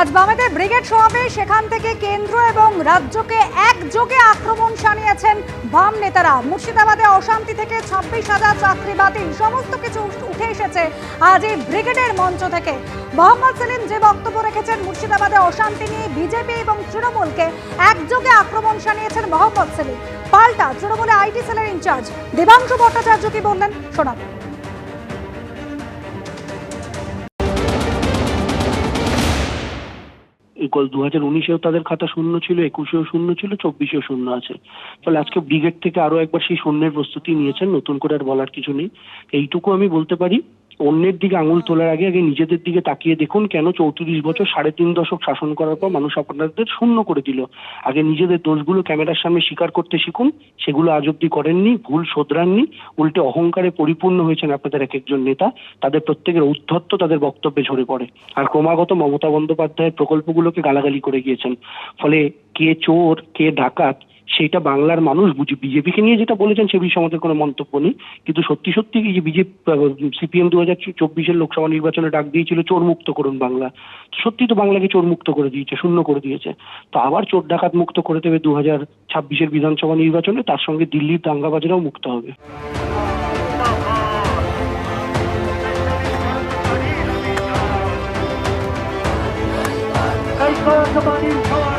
আজ বামেদের ব্রিগেড সমাবেশ, সেখান থেকে কেন্দ্র এবং রাজ্যকে একযোগে আক্রমণ শানিয়েছেন বাম নেতারা। মুর্শিদাবাদে অশান্তি থেকে ছাব্বিশ হাজার চাকরি বাতিল, সমস্ত কিছু উঠে এসেছে আজ এই ব্রিগেডের মঞ্চ থেকে। মোহাম্মদ সেলিম যে বক্তব্য রেখেছেন, মুর্শিদাবাদে অশান্তি নিয়ে বিজেপি এবং তৃণমূলকে একযোগে আক্রমণ শানিয়েছেন মোহাম্মদ সেলিম। পাল্টা তৃণমূলে আইটি সেলের ইনচার্জ। দেবাংশু ভট্টাচার্য কি বললেন শোনাবো দু হাজার উনিশেও তাদের খাতা শূন্য ছিল, একুশেও শূন্য ছিল, চব্বিশেও শূন্য আছে। ফলে আজকে ব্রিগেড থেকে আরও একবার সেই শূন্যের প্রস্তুতি নিয়েছেন, নতুন করে আর বলার কিছু নেই। এইটুকু আমি বলতে পারি। অন্যের দিকে আঙুল তোলার আগে আগে নিজেদের দিকে তাকিয়ে দেখুন কেন চৌত্রিশ বছর সাড়ে তিন দশক শাসন করার পর মানুষ আপনাদের শূন্য করে দিল। আগে নিজেদের দোষগুলো ক্যামেরার সামনে স্বীকার করতে শিখুন, সেগুলো আজ অব্দি করেননি, ভুল শোধরাননি, উল্টে অহংকারে পরিপূর্ণ হয়েছেন আপনাদের এক একজন নেতা, তাদের প্রত্যেকের উদ্ধত্ত তাদের বক্তব্যে ঝরে পড়ে। আর ক্রমাগত মমতা বন্দ্যোপাধ্যায়ের প্রকল্পগুলোকে গালাগালি করে গিয়েছেন। ফলে কে চোর, কে ডাকাত সেটা বাংলার মানুষ বুঝি বিজেপিকে নিয়ে যেটা বলেছেন সে বিষয়ে আমাদের কোনো মন্তব্য নেই। কিন্তু সত্যি সত্যি এই যে বিজেপি সিপিএম দু হাজার চব্বিশের লোকসভা নির্বাচনে ডাক দিয়েছিল, চোর মুক্ত করুন বাংলা। সত্যি তো বাংলাকে চোর মুক্ত করে দিয়েছে, শূন্য করে দিয়েছে। তো আবার চোর ডাকাত মুক্ত করে দেবে দু হাজার ছাব্বিশের বিধানসভা নির্বাচনে, তার সঙ্গে দিল্লির দাঙ্গাবাজরাও মুক্ত হবে। এই সমাজবাদীর সমাজ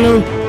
Hallelujah.